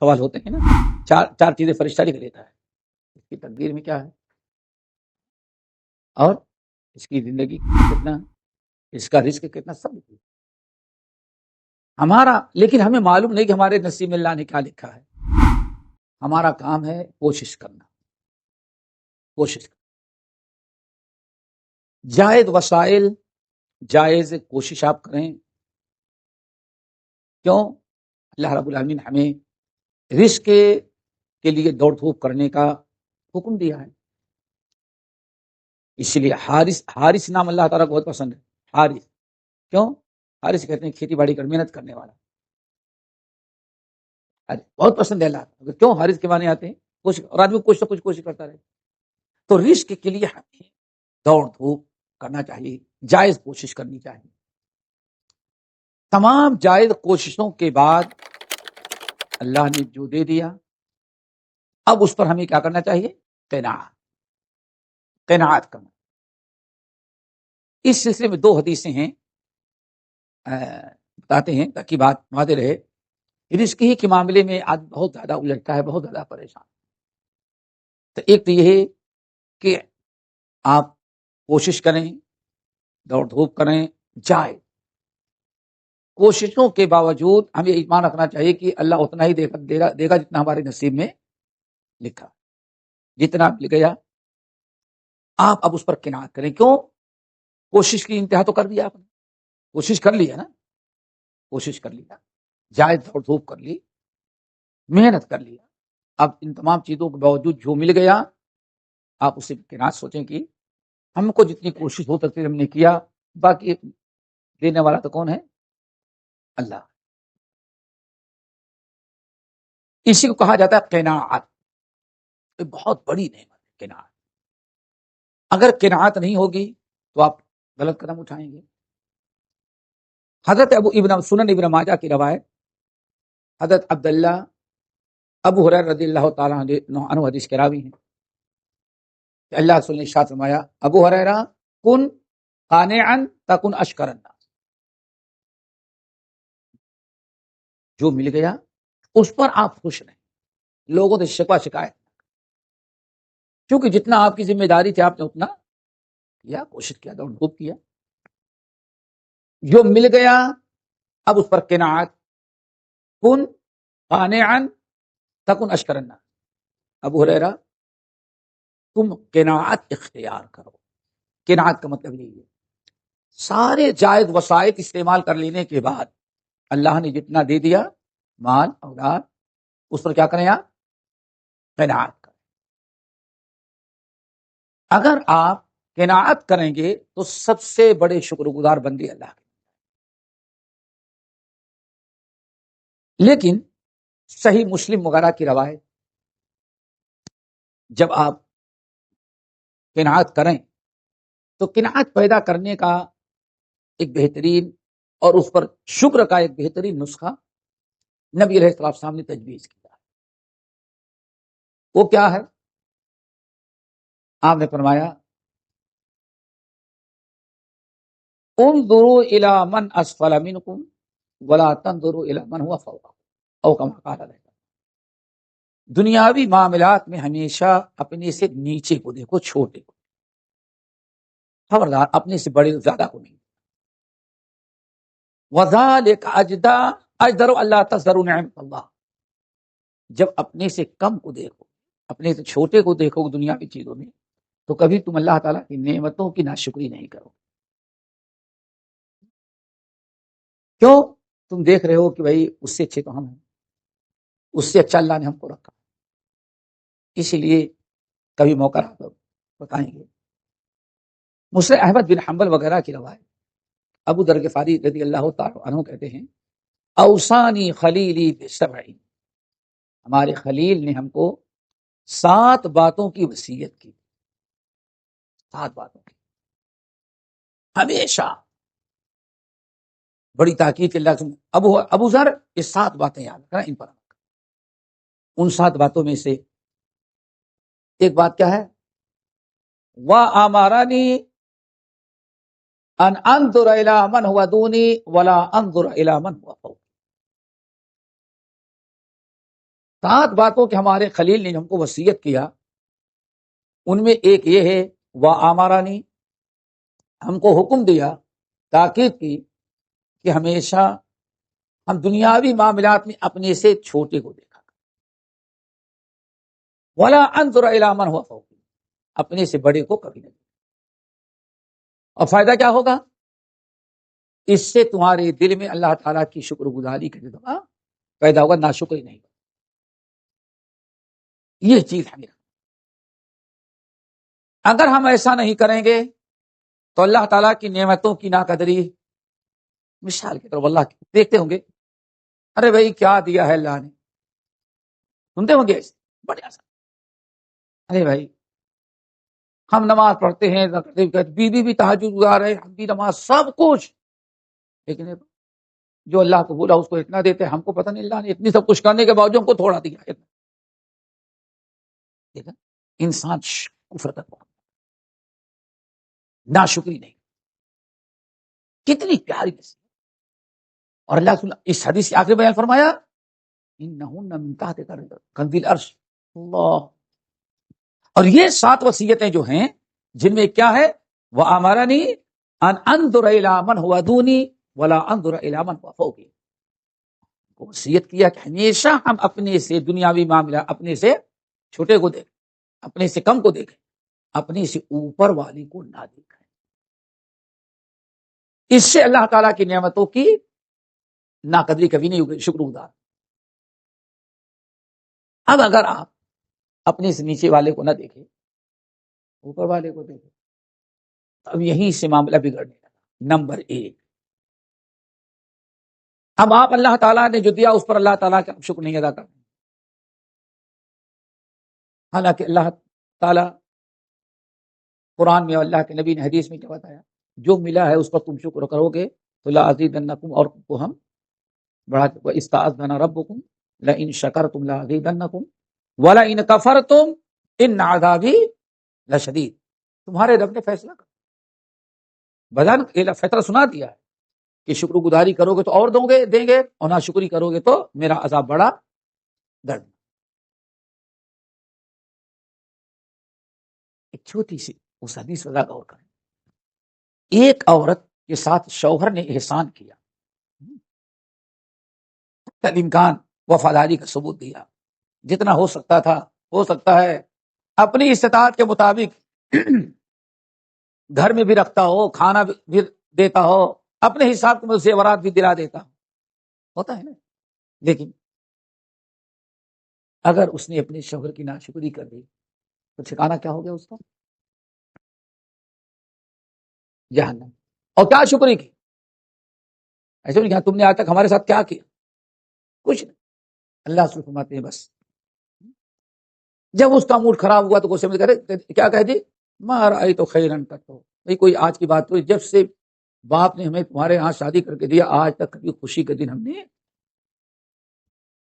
سوال ہوتے ہیں نا۔ چار چار چیزیں فرشتہ لکھ لیتا ہے۔ اس کی تقدیر میں کیا ہے؟ اور اس کی زندگی کتنا، اس کا رزق کتنا سب۔ ہمارا، لیکن ہمیں معلوم نہیں کہ ہمارے نصیب اللہ نے کیا لکھا ہے۔ ہمارا کام ہے کوشش کرنا۔ کوشش۔ کرنا جائز وسائل، جائز کوشش آپ کریں۔ کیوں؟ اللہ رب العالمین ہمیں رزق کے لیے دوڑ دھوپ کرنے کا حکم دیا ہے۔ اس لیے حارث حارث نام اللہ تعالیٰ کو بہت پسند ہے۔ حارث۔ کیوں؟ حارث کہتے ہیں کھیتی باڑی کر، محنت کرنے والا۔ بہت پسند ہے اللہ کیوں حارث کے معنی آتے ہیں؟ کچھ اور آدمی کچھ نہ کچھ کوشش کرتا رہے۔ تو رزق کے لیے ہمیں دوڑ دھوپ کرنا چاہیے، جائز کوشش کرنی چاہیے۔ تمام جائز کوششوں کے بعد اللہ نے جو دے دیا۔ اب اس پر ہمیں کیا کرنا چاہیے؟ قیناعت قیناعت کرنا۔ اس سلسلے میں دو حدیثیں ہیں۔ بتاتے ہیں تاکہ بات واضح رہے۔ یعنی رزق ہی کے معاملے میں آج بہت زیادہ الجھتا ہے، بہت زیادہ پریشان۔ تو ایک تو یہ ہے کہ آپ کوشش کریں، دوڑ دھوپ کریں جائے کوششوں کے باوجود ہمیں ایمان رکھنا چاہیے کہ اللہ اتنا ہی دے گا دے گا جتنا ہمارے نصیب میں لکھا۔ جتنا لکھ گیا، آپ اب اس پر کنار کریں۔ کیوں؟ کوشش کی انتہا تو کر دیا آپ نے۔ کوشش کر لیا نا۔ کوشش کر لیا۔ جائز دوڑ دھوپ کر لی۔ محنت کر لیا۔ اب ان تمام چیزوں کے باوجود جو مل گیا، آپ اسے کنار سوچیں کہ ہم کو جتنی کوشش ہو سکتی ہم نے کیا۔ باقی دینے والا تو کون ہے؟ اللہ۔ اسی کو کہا جاتا ہے کیناعت بہت بڑی نعمت ہے کیناعت اگر کیناعت نہیں ہوگی تو آپ غلط قدم اٹھائیں گے۔ حضرت ابو ابن سنن ابن ماجہ کی روایت، حضرت عبداللہ ابو حریر رضی اللہ تعالیٰ عنہ حدیث کے راوی ہیں کہ اللہ رسول نے شاہ فرمایا، ابو حریرہ کن قانعا تکن اشکرن۔ جو مل گیا، اس پر آپ خوش رہیں۔ لوگوں سے شکوا شکایت کیونکہ جتنا آپ کی ذمہ داری تھی، آپ نے اتنا کیا، کوشش کیا، دوڑ دھوپ کیا۔ جو مل گیا، اب اس پر کناعت کن قانعا تکن اشکرن ابو حریرہ تم کناعت اختیار کرو۔ کناعت کا مطلب یہی ہے۔ سارے جائز وسائط استعمال کر لینے کے بعد اللہ نے جتنا دے دیا، مال، اولاد، اس پر کیا کریں آپ؟ قناعت کریں۔ اگر آپ قناعت کریں گے تو سب سے بڑے شکر گزار بندے اللہ کے۔ لیکن صحیح مسلم وغیرہ کی روایت، جب آپ کناعت کریں تو کناعت پیدا کرنے کا ایک بہترین اور اس پر شکر کا ایک بہترین نسخہ نبی علیہ السلام صاحب نے تجویز کیا وہ کیا ہے؟ آپ نے فرمایا، انظروا الى من اسفل منکم ولا تنظروا الى من هو فوق او کما قال علیہ دنیاوی معاملات میں ہمیشہ اپنے سے نیچے کو دیکھو، چھوٹے کو خبردار، اپنے سے بڑے زیادہ کو نہیں اجدا اجدر اللہ تصدر نعمت اللہ جب اپنے سے کم کو دیکھو، اپنے سے چھوٹے کو دیکھو دنیا کی چیزوں میں، تو کبھی تم اللہ تعالیٰ کی نعمتوں کی ناشکری نہیں کرو۔ کیوں؟ تم دیکھ رہے ہو کہ بھائی اس سے اچھے تو ہم ہیں، اس سے اچھا اللہ نے ہم کو رکھا۔ اسی لیے کبھی موقع رہا بتائیں گے۔ مسلم احمد بن حنبل وغیرہ کی روایت۔ ابو در فاری رضی اللہ تعالیٰ عنہ کہتے ہیں، اوسانی خلیلی ہمارے خلیل نے ہم کو سات باتوں کی وسیعت کی۔ سات باتوں کی۔ ہمیشہ۔ بڑی تاکید اللہ ابو ابو ذر، یہ سات باتیں یاد کریں ان پر ان سات باتوں میں سے ایک بات کیا ہے؟ وہ آمارانی ان انظر الى من هو دونی ولا انظر الى من هو فوق سات باتوں کے ہمارے خلیل نے ہم کو وسیعت کیا، ان میں ایک یہ ہے وہ آمارانی ہم کو حکم دیا، تاکید کی کہ ہمیشہ ہم دنیاوی معاملات میں اپنے سے چھوٹے کو دیکھا ولا انظر علامن ہوا فوقی اپنے سے بڑے کو کبھی نہیں اور فائدہ کیا ہوگا؟ اس سے تمہارے دل میں اللہ تعالیٰ کی شکر گزاری کا جذبہ پیدا ہوگا نہ شکر ہی نہیں ہوگا۔ یہ چیز ہمیں اگر ہم ایسا نہیں کریں گے تو اللہ تعالیٰ کی نعمتوں کی ناقدری مثال کی طرف اللہ کی دیکھتے ہوں گے۔ ارے بھائی، کیا دیا ہے اللہ نے؟ سنتے ہوں گے؟ ایسے بڑے آسان ارے بھائی ہم نماز پڑھتے ہیں بیوی بھی تحجد گزار ہے، ہم بھی نماز، سب کچھ۔ لیکن جو اللہ کو بولا اس کو اتنا دیتے ہم کو پتہ نہیں، اللہ نے اتنی سب کچھ کرنے کے باوجود ہم کو تھوڑا دیا اتنا انسان کفر تک پہنچ نہ شکری نہیں۔ کتنی پیاری نصیحت۔ اور اللہ تعالیٰ اس حدیث کے آخری بیان فرمایا کنزیل عرش اللہ اور یہ سات وسیعتیں جو ہیں، جن میں کیا ہے؟ وہ ہمارا نہیں اندر علامن ہوا دونی ولا اندر علامن ہوا فوقی وسیعت کیا کہ ہمیشہ ہم اپنے سے دنیاوی معاملہ، اپنے سے چھوٹے کو دیکھیں، اپنے سے کم کو دیکھیں، اپنے سے اوپر والی کو نہ دیکھیں۔ اس سے اللہ تعالی کی نعمتوں کی ناقدری کبھی نہیں ہوگی، شکر گزار۔ اب اگر آپ اپنے سے نیچے والے کو نہ دیکھے، اوپر والے کو دیکھے۔ اب یہیں سے معاملہ بگڑنے لگا۔ نمبر ایک۔ اب آپ اللہ تعالیٰ نے جو دیا، اس پر اللہ تعالیٰ کا شکر نہیں ادا کر حالانکہ اللہ تعالیٰ قرآن میں اللہ کے نبی نے حدیث میں کیا بتایا، جو ملا ہے اس پر تم شکر کرو گے، تو لا عزیز اور کو ہم بڑھا استاذ دنا رب کم ان شکر تم لا عزیز ولا ان کفر تم ان نادابی لشدید تمہارے رب نے فیصلہ کر بدن فیصلہ سنا دیا ہے کہ شکر گزاری کرو گے تو اور دوں گے، دیں گے اور نہ شکری کرو گے تو میرا عذاب بڑا درد۔ ایک چھوٹی سی اس حدیث وزا غور کریں۔ ایک عورت کے ساتھ شوہر نے احسان کیا۔ امکان وفاداری کا ثبوت دیا۔ جتنا ہو سکتا تھا، ہو سکتا ہے۔ اپنی استطاعت کے مطابق گھر میں بھی رکھتا ہو، کھانا بھی دیتا ہو، اپنے حساب کے زیورات بھی دلا دیتا ہو۔ ہوتا ہے نا؟ لیکن اگر اس نے اپنے شوہر کی ناشکری کر دی، تو ٹھکانا کیا ہو گیا اس کا جہنم۔ اور کیا شکری کی ایسے نہیں کہا تم نے آج تک ہمارے ساتھ کیا کیا؟ کچھ نہیں۔ اللہ سے فرماتے ہیں، بس۔ جب اس کا موڈ خراب ہوا تو غصے میں کرے کیا کہہ دی؟ مار آئی تو خیرن تک تو نہیں کوئی آج کی بات ہوئی جب سے باپ نے ہمیں تمہارے یہاں شادی کر کے دیا، آج تک کبھی خوشی کے دن ہم نے